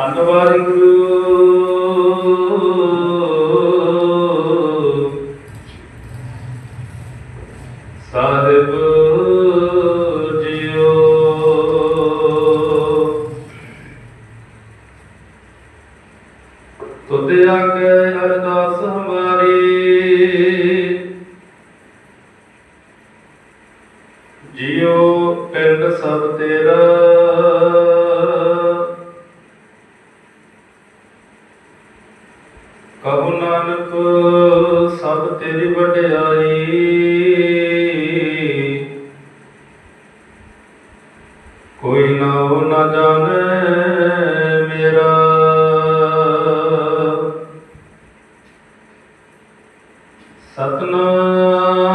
ਧੰਨ ਵਾਹਿਗੁਰੂ। ਸਾਹਿਬ ਜੀਓ। ਤੁਧ ਆਗੇ ਅਰਦਾਸ ਹਮਾਰੀ। ਜਿਉ ਪਿੰਡ ਸਭ ਤੇਰਾ। ਕਹੋ ਨਾਨਕ ਸਭ ਤੇਰੀ ਵਡਿਆਈ। ਕੋਈ ਨਾ ਉਹ ਨਾ ਜਾਣੇ ਮੇਰਾ। ਸਤਨਾਮ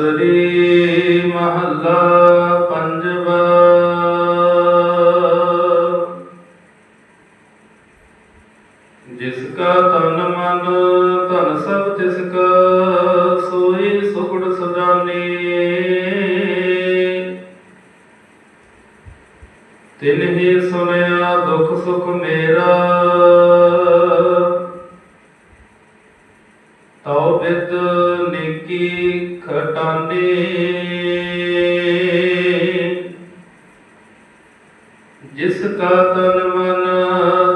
ਤਨਾਸਰੀ ਮਹੱਲਾ ਪੰਜਵਾ। ਜਿਸ ਕਾ ਤਨ ਮਨ, ਧਨ ਸਭ ਤਿਸ ਕਾ, ਸੋਈ ਸੁਖੜ ਸਜਾਨੀ। ਤਿਨ ਹੀ ਸੁਨਿਆ ਦੁਖ ਸੁਖ ਮੇਰਾ ਤਉ ਬਿਦ ਨੇਕੀ ਖਟਾਨੀ। ਜਿਸ ਕਾ ਤਨ ਮਨ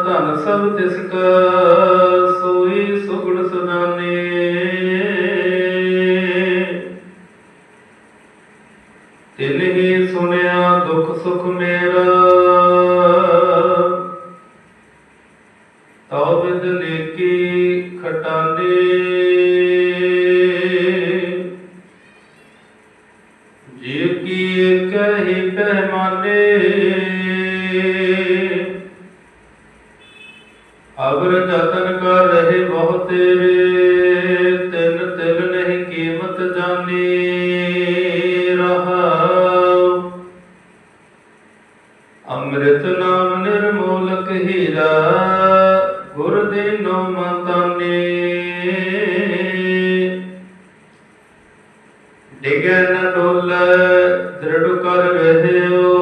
ਧਨ ਸਭ ਤਿਸ ਕਾ, ਸੋਈ ਸੁਗੜ ਸੁਨਾਨੇ ਤਿਨ ਹੀ ਸੁਨਿਆ ਦੁਖ ਸੁਖ ਮੇਰਾ ਤਉ ਬਿਦ ਖਟਾਨੇ ਜੀਵ ਕੀ ਕਹੀ ਪਹਿਮਾਨੇ ਅਗਰ ਜਤਨ ਕਰ ਰਹੇ ਬਹੁ ਤੇਰੇ, ਤਿਨ ਤਿਲ ਨਹੀਂ ਕੀਮਤ ਜਾਣੀ, ਰਹਾਉ। ਅੰਮ੍ਰਿਤ ਨਾਮ ਨਿਰਮੋਲਕ ਹੀਰਾ। ਗੁਰ ਦੇਨੋ ਮਤਾਨੇ। ਡਿਗੈ ਨ ਡੋਲੇ ਦ੍ਰਿੜ ਕਰ ਰਹਿਓ।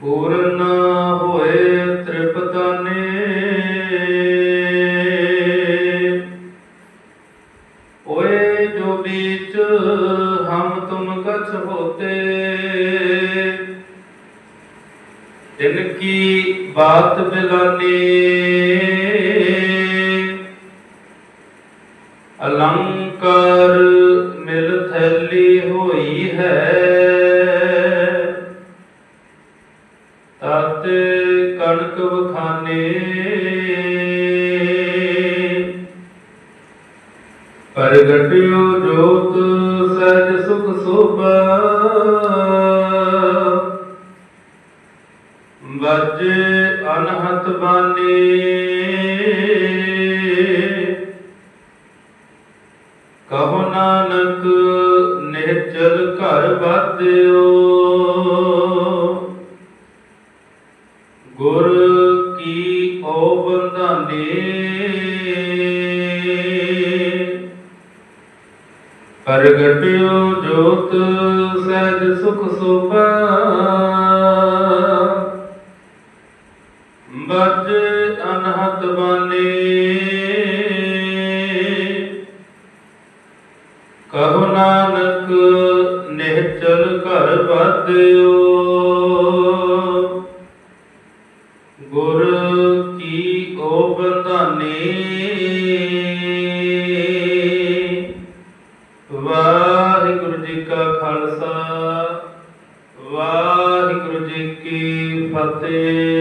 ਪੂਰਨ ਹੋਏ ਤ੍ਰਿਪਤਾਨੇ। ਓਏ ਜੋ ਬੀਚ ਹਮ ਤੁਮ ਕਛ ਹੋਤੇ। ਤਿਨ ਕੀ ਬਾਤ ਬਿਲਾਨੀ। ਅਲੰਕਾਰ ਮਿਲ ਥੈਲੀ ਹੋਈ ਹੈ। ਤਤ ਕਣਕ ਵਖਾਨੇ। ਪ੍ਰਗਟਿਓ ਜੋਤ ਸਹਿਜ ਸੁਖ ਸੋਭਾ। ਅਨਹਤ ਬਾਨੀ। ਕਹੋ ਨਾਨਕ ਨਿਹਚਲ ਘਰ ਬਾਦਿਓ ਗੁਰ ਕੀ ਓ ਬੰਧਾਨੇ। ਪ੍ਰਗਟਿਓ ਜੋਤ, ਸਹਿਜ ਸੁਖ ਸੋਭਾ। ਬਜ ਅਨਹਤ ਬਾਨੇ। ਕਹੋ ਨਾਨਕ, ਨਿਹਚਲ ਘਰ ਬਾਦਿਓ ਗੁਰ ਕੀ ਓ ਬੰਧਾਨੇ ਵਾਹਿਗੁਰੂ ਜੀ ਕਾ ਖਾਲਸਾ, ਵਾਹਿਗੁਰੂ ਜੀ ਕੀ ਫਤਿਹ।